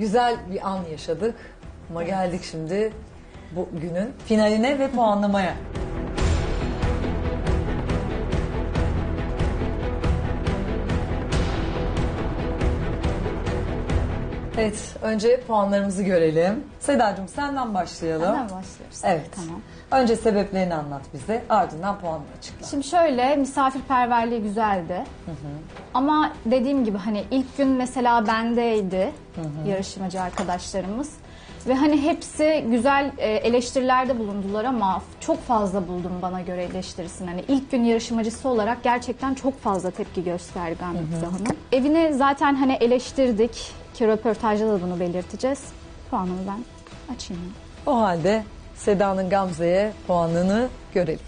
güzel bir an yaşadık. Ama geldik şimdi bu günün finaline ve puanlamaya. Evet, önce puanlarımızı görelim. Sedacığım senden başlayalım. Hemen başlıyoruz. Evet. Tamam. Önce sebeplerini anlat bize, ardından puanını açıkla. Şimdi şöyle misafirperverliği güzeldi. Ama dediğim gibi hani ilk gün mesela bendeydi yarışmacı arkadaşlarımız. Ve hani hepsi güzel e, eleştirilerde bulundular ama çok fazla buldum bana göre eleştirisini. Hani ilk gün yarışmacısı olarak gerçekten çok fazla tepki gösterdi Gamze Hanım. Evini zaten hani eleştirdik ki röportajda da bunu belirteceğiz. Puanımı ben açayım. O halde Seda'nın Gamze'ye puanını görelim.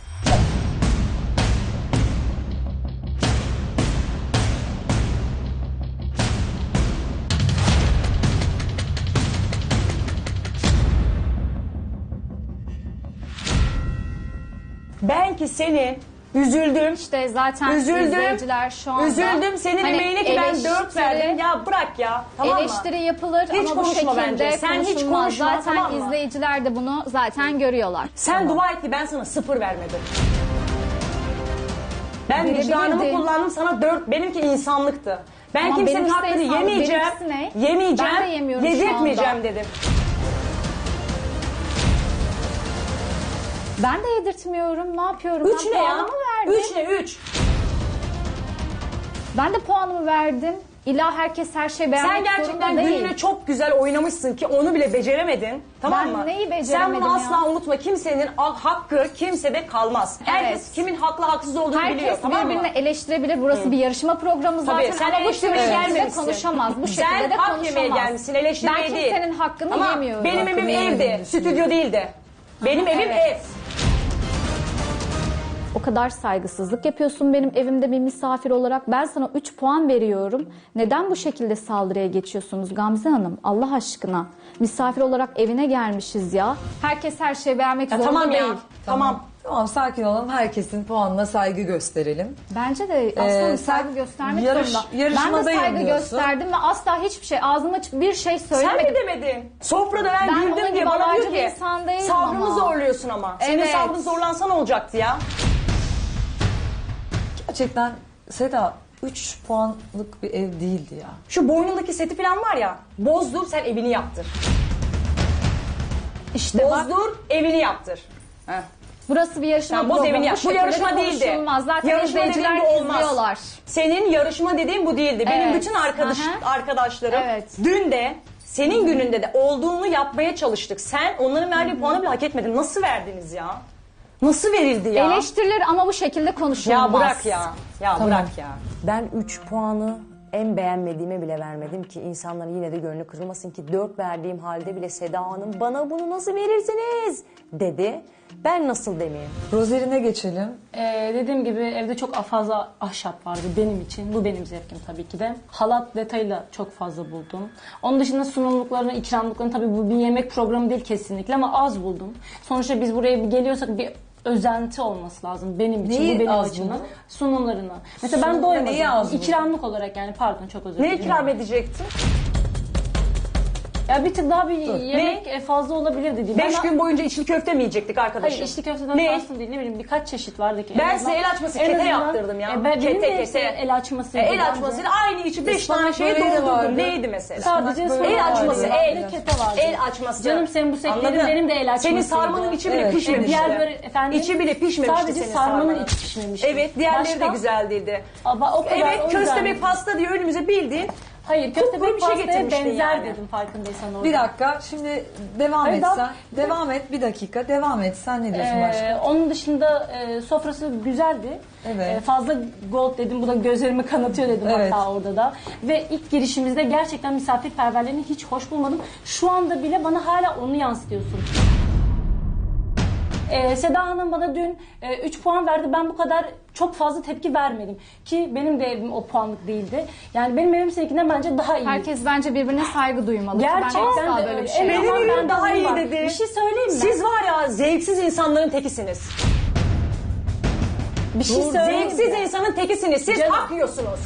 Ben ki senin üzüldüm. İşte zaten Üzüldüm. izleyiciler şu anda... Üzüldüm senin hani emeğine ki ben eleştiri- 4 verdim. Ya bırak ya. Tamam mı? eleştiri yapılır Hiç ama bu konuşma şekilde bence. Sen hiç konuşulmaz. konuşma, Zaten tamam mı? izleyiciler de bunu zaten görüyorlar. Sen dua et ki ben sana sıfır vermedim. Ben Verebilirdin. vicdanımı kullandım sana 4. Benimki insanlıktı. Ben Ama kimsenin benimkisi hakkını yemeyeceğim. benimkisi ne? Yemeyeceğim. Ben de yemiyorum şu yedirtmeyeceğim anda. dedim. Ben de yedirtmiyorum. Ne yapıyorum? 3 ben ne ya? puanımı verdim. 3 ne 3? Ben de puanımı verdim. İlla herkes her şey beğenmek Sen gerçekten zorunda değil. gününe çok güzel oynamışsın ki onu bile beceremedin. Tamam Ben mı? neyi Sen beceremedim bunu asla ya? unutma. Kimsenin al- hakkı kimsede kalmaz. Herkes Evet. kimin haklı haksız olduğunu biliyor. Herkes Tamam mı? birbirini eleştirebilir. Burası bir yarışma programı zaten Tabii, sen ama bu eleştirmeye şekilde gelmemişsin. konuşamaz. Bu şekilde Sen de hak konuşamaz. yemeye gelmişsin, eleştirmeye ben değil. kimsenin hakkını Ama yemiyorum. benim evim evdi, stüdyo değildi. Benim evim ev. O kadar saygısızlık yapıyorsun benim evimde bir misafir olarak. Ben sana 3 puan veriyorum. Neden bu şekilde saldırıya geçiyorsunuz Gamze Hanım? Allah aşkına. Misafir olarak evine gelmişiz ya. Herkes her şeyi beğenmek Ya zorunda tamam değil. ya. Tamam. Tamam sakin olalım. Herkesin puanına saygı gösterelim. Bence de aslında Ee, saygı sen göstermek yarış- zorunda. Ben de yarışmadayım saygı diyorsun. gösterdim ve asla hiçbir şey ağzıma açıp bir şey Sen söylemedim. mi demedin? Sofrada ben, Ben onun güldüm gibi diye bana diyor alaycı bir ki insan değilim sabrımı ama." zorluyorsun ama. Senin Evet. sabrın zorlansa ne olacaktı ya? Gerçekten Seda 3 puanlık bir ev değildi ya. Şu boynundaki seti falan var ya bozdur sen evini yaptır. İşte bak Bozdur evini yaptır. Heh. burası bir yarışma Sen boz programı. evini yap. Bu şekilde yarışma de değildi. konuşulmaz. Zaten Yarışma izleyiciler dediğin bu olmaz. izliyorlar. Senin yarışma dediğin bu değildi. Benim Evet. bütün arkadaş Aha. arkadaşlarım Evet. dün de senin gününde de olduğunu yapmaya çalıştık. Sen onların verdiği puanı bile hak etmedin. Nasıl verdiniz ya? Nasıl verildi ya? Eleştirilir ama bu şekilde konuşulmaz. ya bırak ya. Ya bırak ya. Ben 3 puanı en beğenmediğime bile vermedim ki insanların yine de gönlü kırılmasın ki 4 verdiğim halde bile Seda Hanım bana bunu nasıl verirsiniz dedi. Ben nasıl demeyeyim? Rozerine geçelim. Ee, dediğim gibi evde çok fazla ahşap vardı benim için. Bu benim zevkim tabii ki de. Halat detayıyla çok fazla buldum. Onun dışında sunumluklarını, ikramlıklarını tabii bu bir yemek programı değil kesinlikle ama az buldum. Sonuçta biz buraya bir geliyorsak bir özenti olması lazım benim için. Neyi bu benim az açımdan. buldun? Sunumlarına. Mesela ben Sunumda neyi az doymadım. İkramlık olarak yani pardon çok özür Ne dilerim. ikram edecektin? Ya bir tık daha bir yemek e, fazla olabilirdi diyeyim. Beş Ama- gün boyunca içli köfte mi yiyecektik arkadaşım? Hayır içli köfteden Ne? kastım değil ne bileyim birkaç çeşit vardı ki. En Ben azından- size el açması en kete azından- yaptırdım ya. E, ben, benim Kete, de hepsi kete. el açması. E, el açmasıyla aynı içi beş tane şey böreği de vardı. doldurdum. Neydi mesela? Sadece Ispanak böreği El açması, vardı. el. Kete vardı. El açması. Canım senin bu seklerin Anladın? benim de el açmasıydı. Senin sarmanın içi bile Evet, pişmemişti. Diğer böyle efendim. İçi bile pişmemişti Sadece senin sarmanın sarmanın. içi pişmemişti. Evet diğerleri de Başka? güzel değildi. Ama o kadar, o Evet yüzden- köstebek pasta diye önümüze bildiğin Hayır köstebek bir şey pastaya getirmiştin benzer yani. dedim farkındaysan orada. Bir dakika şimdi devam Hayır, et daha-. Devam et bir dakika devam et. Sen ne diyorsun Ee, başka? onun dışında e, sofrası güzeldi. Evet. Ee, fazla gold dedim. Bu da gözlerimi kanatıyor dedim Evet. hatta orada da. Ve ilk girişimizde gerçekten misafirperverlerini hiç hoş bulmadım. Şu anda bile bana hala onu yansıtıyorsun. Ee, Seda Hanım bana dün 3 puan verdi. Ben bu kadar çok fazla tepki vermedim. Ki benim de evim o puanlık değildi. Yani benim evim seninkinden bence daha iyi. Herkes bence birbirine saygı duymalı. Gerçekten ben asla de böyle öyle. bir şey Evet, benim evim ben daha iyi var. dedi. Bir şey söyleyeyim mi? Siz var ya zevksiz insanların tekisiniz. bir şey söyleyeyim mi? Zevksiz insanın tekisiniz. Siz Canım. hak yiyorsunuz.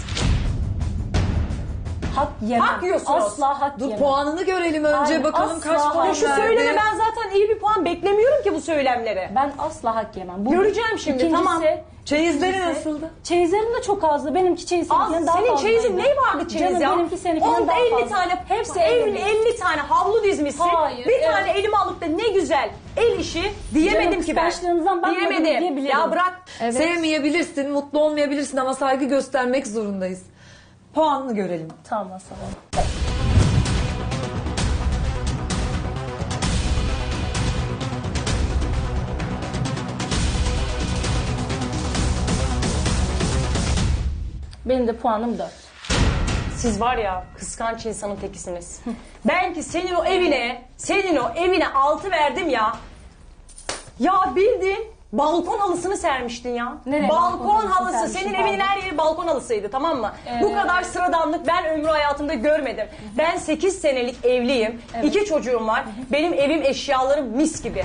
Hak yemem. Hak yiyorsunuz. Asla hak Dur yemem. puanını görelim önce Aynen, bakalım asla kaç puan Ya şu verdi. söyleme ben zaten iyi bir puan beklemiyorum ki bu söylemlere. Ben asla hak yemem. Bu Göreceğim şimdi, tamam. Çeyizleri ikincisi- nasıldı? Çeyizlerim de çok azdı. Benimki çeyiz Az, seninkinden daha senin fazlaydı. çeyizin ne vardı çeyiz Canım ya? benimki seninkinden Onda daha 50 fazla. tane, Hepsi 50, 50. 50 tane havlu dizmişsin. Hayır, bir evet. tane elime alıp da ne güzel el işi diyemedim Canım, ki ben. kıskançlığınızdan bakmadım Diyemedim. diyebilirim. Ya bırak. Sevmeyebilirsin, mutlu olmayabilirsin ama saygı göstermek zorundayız. Puanını görelim. Tamam tamam. Benim de puanım 4. Siz var ya kıskanç insanın tekisiniz. ben ki senin o evine, senin o evine altı verdim ya. Ya bildin balkon halısını sermiştin ya. Nereye balkon, balkon halısı. Senin evinin her yeri balkon halısıydı tamam mı? Bu kadar sıradanlık ben ömrü hayatımda görmedim. Ben 8 senelik evliyim. iki çocuğum var. Benim evim eşyalarım mis gibi.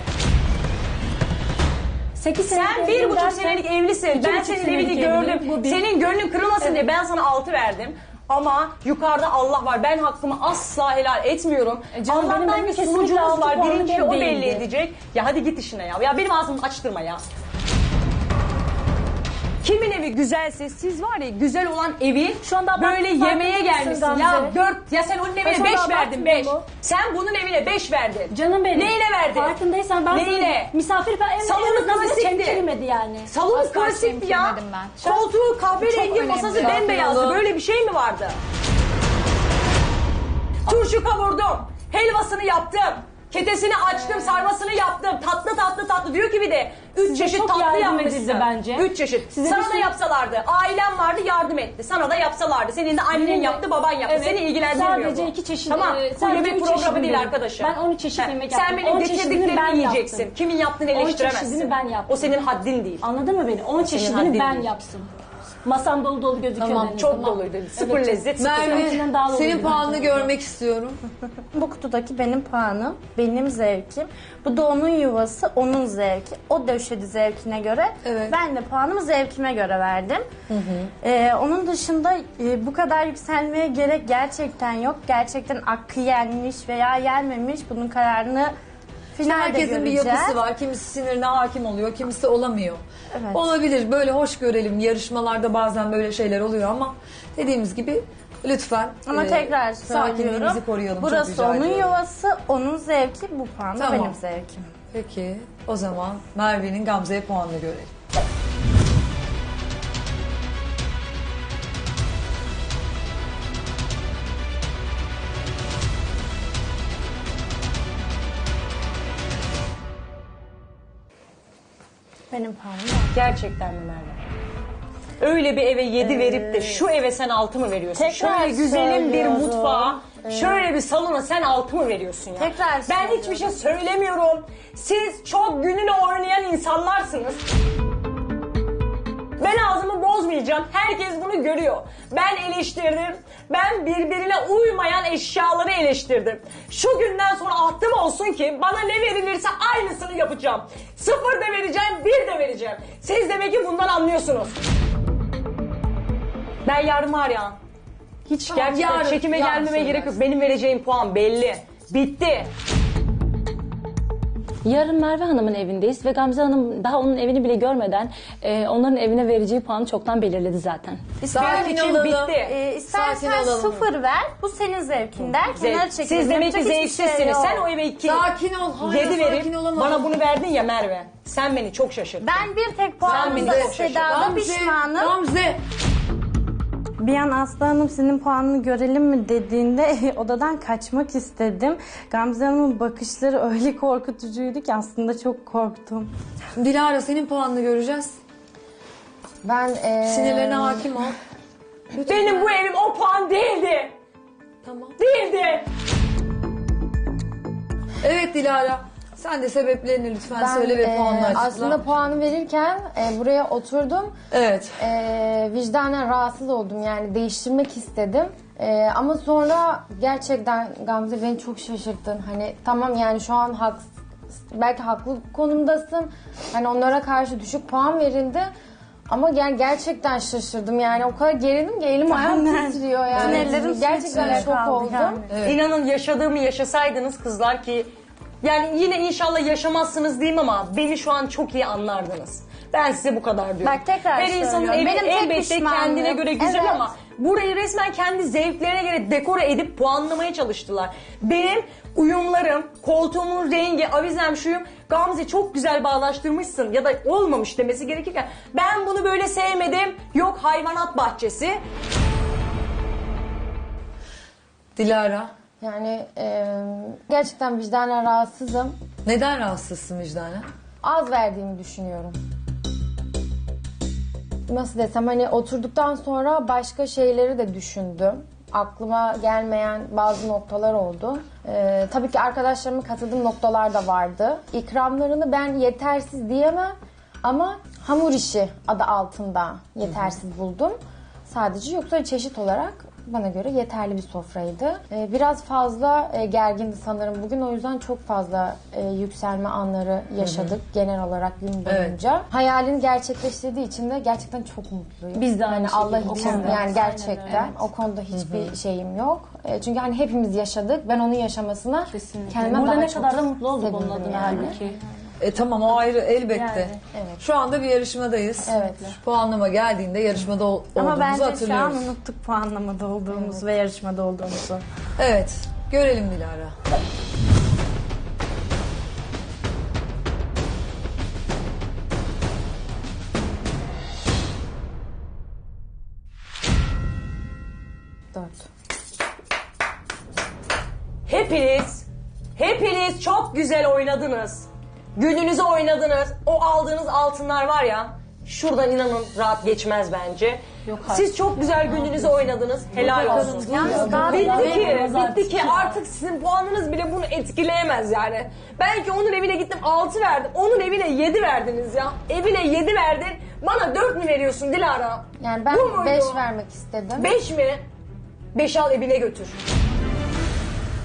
8 Sen bir buçuk senelik evlisin. Ben senin evini gördüm. Senin gönlün kırılmasın diye ben sana altı verdim. Ama yukarıda Allah var. Ben hakkımı asla helal etmiyorum. E canım, benim Allah'tan bir sunucumuz var. ev o belli edecek. Ya hadi git işine ya. Ya benim ağzımı açtırma ya. Kimin evi güzelse siz var ya güzel olan evi Şu anda böyle yemeğe farklı gelmişsin. mısın Ya Gamze? dört ya sen onun evine beş orada verdin abartmıyor beş. mu? Sen bunun evine beş verdin. Canım benim. Neyine verdin? Farkındaysan ben Neyine? sana misafir ben en, Salonu en azından klasikti. yani. Salonu Asla klasikti ya. çemkirmedim ben. Koltuğu kahverengi, masası önemli. bembeyazdı. Sakin olun. Böyle bir şey mi vardı? Turşu kavurdum. Helvasını yaptım. Ketesini açtım, sarmasını yaptım. Tatlı tatlı tatlı. Diyor ki bir de üç Size çeşit çok tatlı yardım yapmışsın. edildi bence. Üç çeşit. Size Sana da yapsalardı. Ailem vardı yardım etti. Sana da yapsalardı. Senin de annen Benim yaptı, baban yaptı. Evet. Seni ilgilendirmiyor Sadece bu. iki çeşit, Tamam. e, Bu sadece yemek üç programı çeşidini değil yedim. arkadaşım. Ben 13 çeşit Ha, yemek Sen yaptım. benim 10 çeşidini getirdiklerimi ben yiyeceksin. yaptım. Kimin yaptığını 10 eleştiremezsin. çeşidini ben yaptım. O senin haddin değil. Anladın mı beni? 10 haddin çeşidini ben değil. yapsım. Masam dolu dolu gözüküyor. Tamam, benim. Çok doluydu. Sıfır Evet. lezzet, Merve senin puanını görmek istiyorum. Bu kutudaki benim puanım, benim zevkim. Bu da onun yuvası, onun zevki. O döşedi zevkine göre. Evet. Ben de puanımı zevkime göre verdim. Ee, onun dışında e, bu kadar yükselmeye gerek gerçekten yok. Gerçekten hakkı yenmiş veya yenmemiş. Bunun kararını finalde Herkesin bir göreceğiz. yapısı var. Kimisi sinirine hakim oluyor, kimisi olamıyor. Evet. Olabilir. Böyle hoş görelim. Yarışmalarda bazen böyle şeyler oluyor ama dediğimiz gibi lütfen Ama e, tekrar söylüyorum. sakinliğimizi koruyalım. Çok Burası rica onun ediyorum. yuvası, onun zevki. Bu puan da Tamam. benim zevkim. Peki o zaman Merve'nin Gamze'ye puanını görelim. Benim puanım Gerçekten mi Merve? Öyle bir eve yedi verip de şu eve sen altı mı veriyorsun? Tekrar şöyle güzelim bir söylüyorum. mutfağa, şöyle bir salona sen altı mı veriyorsun ya? Tekrar ben söylüyorum. hiçbir şey söylemiyorum. Siz çok gününü oynayan insanlarsınız. Ben ağzımı bozmayacağım. Herkes bunu görüyor. Ben eleştirdim. Ben birbirine uymayan eşyaları eleştirdim. Şu günden sonra ahtım olsun ki bana ne verilirse aynısını yapacağım. Sıfır da vereceğim, bir de vereceğim. Siz demek ki bundan anlıyorsunuz. Ben yarın var ya. Hiç gerçekten yarın- çekime yarın gelmeme gerek yok. Benim vereceğim puan belli. Bitti. Yarın Merve Hanım'ın evindeyiz ve Gamze Hanım daha onun evini bile görmeden e, onların evine vereceği puanı çoktan belirledi zaten. Sakin için olalım. bitti. Ee, istersen Sakin olalım. sıfır ver. Bu senin zevkinden. Kenara Zevk. çekelim. Siz demek ki Yapacak hiçbir şey zevksizsiniz. yok. Sen o eve iki, Sakin ol. Hayır, yedi sakin verip olamam. bana bunu verdin ya Merve. Sen beni çok şaşırttın. Ben bir tek beni puanımda çok şaşırttın. Seda'da Gamze, pişmanım. Gamze. Bir an Aslı Hanım senin puanını görelim mi dediğinde odadan kaçmak istedim. Gamze Hanım'ın bakışları öyle korkutucuydu ki aslında çok korktum. Dilara senin puanını göreceğiz. Ben eee Sinirlerine hakim ol. Benim bu evim o puan değildi. Tamam. Değildi. Evet Dilara. Sen de sebeplerini lütfen ben, söyle ve eee, puanını açıkla. aslında puanı verirken eee, buraya oturdum. Evet. Eee vicdanen rahatsız oldum yani değiştirmek istedim. Eee, ama sonra gerçekten Gamze beni çok şaşırttın. Hani tamam yani şu an hak, belki haklı konumdasın. Hani onlara karşı düşük puan verildi. Ama yani gerçekten şaşırdım yani o kadar gerildim ki elim ayağım titriyor yani. Ellerim gerçekten şok oldum. yani. İnanın yaşadığımı yaşasaydınız kızlar ki yani yine inşallah yaşamazsınız diyeyim ama beni şu an çok iyi anlardınız. Ben size bu kadar diyorum. Bak tekrar Her insanın söylüyorum. evi Benim tek elbette pişmanlığım- kendine göre güzel Evet. ama burayı resmen kendi zevklerine göre dekore edip puanlamaya çalıştılar. Benim uyumlarım, koltuğumun rengi, avizem şuyum Gamze çok güzel bağlaştırmışsın ya da olmamış demesi gerekirken ben bunu böyle sevmedim. Yok hayvanat bahçesi. Dilara. Yani e, gerçekten vicdanen rahatsızım. Neden rahatsızsın vicdanen? Az verdiğimi düşünüyorum. Nasıl desem hani oturduktan sonra başka şeyleri de düşündüm. Aklıma gelmeyen bazı noktalar oldu. Ee, tabii ki arkadaşlarımın katıldığım noktalar da vardı. İkramlarını ben yetersiz diyemem ama hamur işi adı altında yetersiz buldum. Sadece yoksa çeşit olarak bana göre yeterli bir sofraydı. Ee, biraz fazla e, gergindi sanırım bugün. O yüzden çok fazla e, yükselme anları yaşadık genel olarak gün boyunca. Hayalini gerçekleştirdiği için de gerçekten çok mutluyum. Biz de aynı yani Allah için yani gerçekten öyle. o konuda hiçbir şeyim yok. E, çünkü hani hepimiz yaşadık. Ben onun yaşamasına Kesinlikle. kendime Burada daha ne çok kadar da mutlu olduk onun adına yani. halbuki. E tamam o ayrı elbette. Yani, evet. Şu anda bir yarışmadayız. Evet. Puanlama geldiğinde yarışmada ol- Ama olduğumuzu bence şu an hatırlıyoruz. unuttuk puanlamada olduğumuzu ve yarışmada olduğumuzu. Evet. Görelim Dilara. Dört. Hepiniz, hepiniz çok güzel oynadınız. Gününüzü oynadınız. O aldığınız altınlar var ya, şuradan inanın rahat geçmez bence. Yok Siz çok güzel gününüzü oynadınız. Helal olsun. Bitti ki, bitti ki artık sizin puanınız bile bunu etkileyemez yani. Belki onun evine gittim 6 verdim. Onun evine 7 verdiniz ya. Evine 7 verdin. Bana 4 mü veriyorsun Dilara? Yani ben Bu muydu? 5 vermek istedim. 5 mi? 5 al evine götür.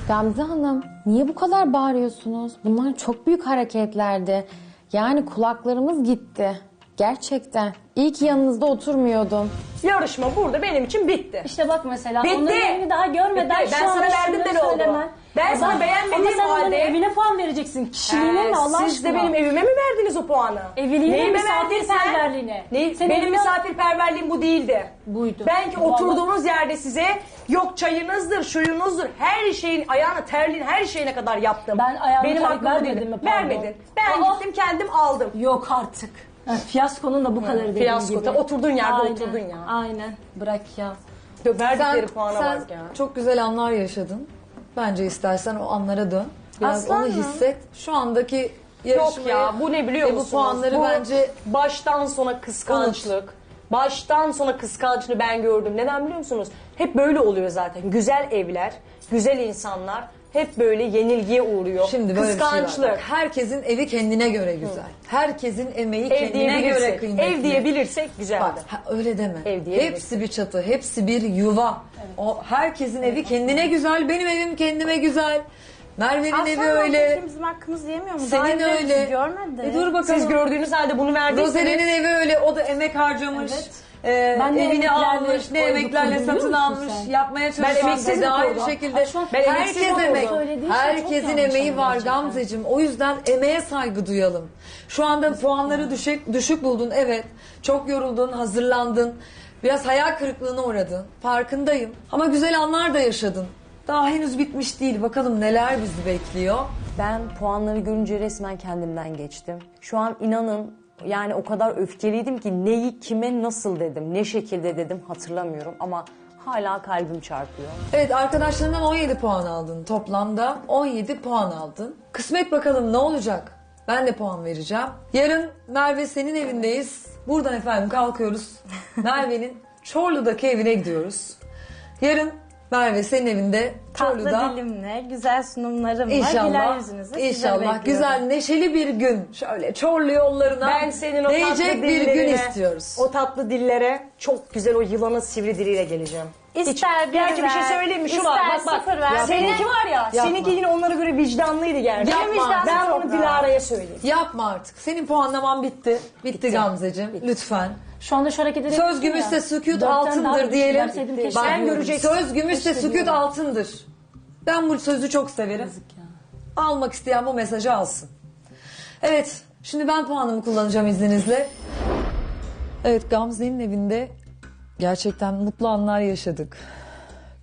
Gamze Hanım niye bu kadar bağırıyorsunuz? Bunlar çok büyük hareketlerdi. Yani kulaklarımız gitti. Gerçekten. İyi ki yanınızda oturmuyordum. Yarışma burada benim için bitti. İşte bak mesela Bitti. onların evini daha görmeden Bitti. Ben şu sana anda verdim şunları de ne oldu? söylemen. Ben sana beğenmediğim Ama sen onların halde- evine puan vereceksin. Kişiliğine Ee, mi Allah Siz de aşkına? benim evime mi verdiniz o puanı? Evliliğine, verdin sen? misafirperverliğine. Ne? Senin benim evine- misafirperverliğim bu değildi. Buydu. Ben ki Vallahi- oturduğunuz yerde size yok çayınızdır, şuyunuzdur, her şeyin ayağına terliğin her şeyine kadar yaptım. Ben ayağıma Benim terlik vermedim değil. mi, pardon? Vermedin. Ben Aa. gittim kendim aldım. Yok artık. Ha, fiyaskonun da bu kadar dediğin fiyasko. gibi. Ta- oturduğun yerde Aynen, oturdun ya. Aynen. Bırak ya. Verdikleri puana sen bak ya. çok güzel anlar yaşadın. Bence istersen o anlara dön. Biraz Aslan onu mı? hisset. Şu andaki Yok ya bu ne biliyor ve bu musunuz? puanları bence baştan sona kıskançlık. Baştan sona kıskançlığı ben gördüm. Neden biliyor musunuz? Hep böyle oluyor zaten. Güzel evler, güzel insanlar hep böyle yenilgiye uğruyor. Şimdi böyle bir Kıskançlık. şey var. Bak, Herkesin evi kendine göre güzel. Herkesin emeği Ev kendine göre diyebilirsek, kıymetli. ev diyebilirsek güzeldi. Bak ha, öyle deme. Ev diyebiliriz. hepsi bir çatı, hepsi bir yuva. O herkesin evi kendine güzel. Benim evim kendime güzel. Merve'nin evi öyle. Bizim hakkımız yemiyor mu? Senin Daha evleri öyle. Görmedi. E dur bakalım. Siz gördüğünüz halde bunu verdiyseniz. Roselle'nin evi öyle. O da emek harcamış. Ee, Ben evini emeklerle almış, ne koyduk, emeklerle biliyor satın musun almış, sen? yapmaya çalışan emeksiz de mi aynı kurdum? şekilde. Ay, şu an- Ben emeksiz herkes mi emek. Söylediği şey çok Herkesin yanlış emeği ama var gerçekten. Gamzeciğim. O yüzden emeğe saygı duyalım. Şu anda puanları düşük, düşük buldun evet. Çok yoruldun, hazırlandın. Biraz hayal kırıklığına uğradın. Farkındayım. Ama güzel anlar da yaşadın. Daha henüz bitmiş değil. Bakalım neler bizi bekliyor. Ben puanları görünce resmen kendimden geçtim. Şu an inanın yani o kadar öfkeliydim ki neyi kime nasıl dedim, ne şekilde dedim hatırlamıyorum ama hala kalbim çarpıyor. Evet arkadaşlarından 17 puan aldın. Toplamda 17 puan aldın. Kısmet bakalım ne olacak? Ben de puan vereceğim. Yarın Merve senin evindeyiz. Buradan efendim kalkıyoruz. Merve'nin Çorlu'daki evine gidiyoruz. Yarın Merve senin evinde Tatlı Çorlu'da. dilimle, güzel sunumlarımla, güler İnşallah, bekliyorum. güzel neşeli bir gün şöyle Çorlu yollarına Ben senin o tatlı değecek bir gün dillerine, istiyoruz. O tatlı dillere çok güzel o yılanın sivri diliyle geleceğim. İster bir Gerçi bir şey ver, söyleyeyim mi? Şu ister var bak bak. sıfır ver. Seninki Benim- var ya, Yapma. seninki yine onlara göre vicdanlıydı gerçi. Yapma. vicdanım Ben çok onu rahat. Dilara'ya söyleyeyim. Yapma artık. Senin puanlaman bitti. Bitti, Gamzeciğim. Lütfen. Şu anda şu hareketleri Söz gümüşse sükut Dörtten daha altındır düşük diyelim. yapsaydım keşke. Bak, Sen göreceksin. Söz gümüşse sükut altındır. Ben bu sözü çok severim. Almak isteyen bu mesajı alsın. Evet, şimdi ben puanımı kullanacağım izninizle. Evet, Gamze'nin evinde gerçekten mutlu anlar yaşadık.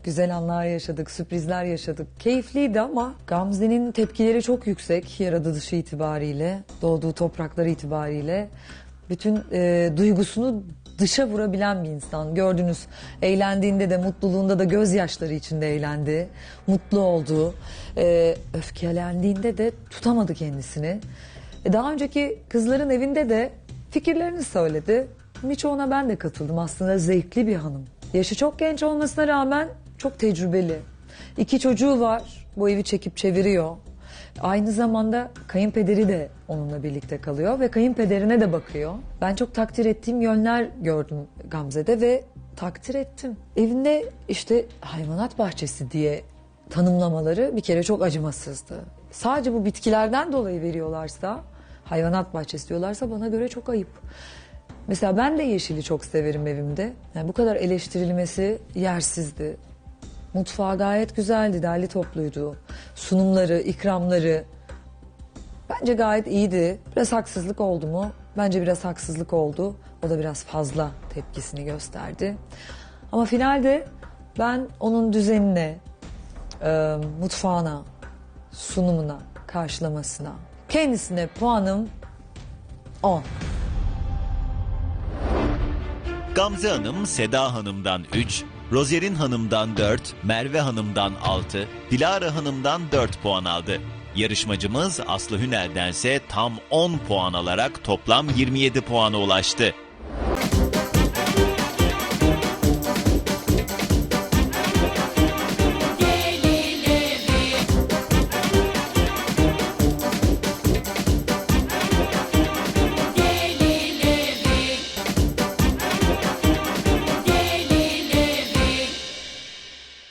Güzel anlar yaşadık, sürprizler yaşadık. Keyifliydi ama Gamze'nin tepkileri çok yüksek yaratılışı itibariyle, doğduğu toprakları itibariyle. Bütün e, duygusunu dışa vurabilen bir insan. Gördünüz eğlendiğinde de mutluluğunda da gözyaşları içinde eğlendi. Mutlu oldu. E, öfkelendiğinde de tutamadı kendisini. E, daha önceki kızların evinde de fikirlerini söyledi. Birçoğuna ben de katıldım. Aslında zevkli bir hanım. Yaşı çok genç olmasına rağmen çok tecrübeli. İki çocuğu var. Bu evi çekip çeviriyor. Aynı zamanda kayınpederi de onunla birlikte kalıyor ve kayınpederine de bakıyor. Ben çok takdir ettiğim yönler gördüm Gamze'de ve takdir ettim. Evinde işte hayvanat bahçesi diye tanımlamaları bir kere çok acımasızdı. Sadece bu bitkilerden dolayı veriyorlarsa, hayvanat bahçesi diyorlarsa bana göre çok ayıp. Mesela ben de yeşili çok severim evimde. Yani bu kadar eleştirilmesi yersizdi. Mutfağı gayet güzeldi, derli topluydu. Sunumları, ikramları bence gayet iyiydi. Biraz haksızlık oldu mu? Bence biraz haksızlık oldu. O da biraz fazla tepkisini gösterdi. Ama finalde ben onun düzenine, e, mutfağına, sunumuna, karşılamasına, kendisine puanım 10. Gamze Hanım Seda Hanım'dan 3, Rozerin Hanım'dan 4, Merve Hanım'dan 6, Dilara Hanım'dan 4 puan aldı. Yarışmacımız Aslı Hünel'dense tam 10 puan alarak toplam 27 puana ulaştı.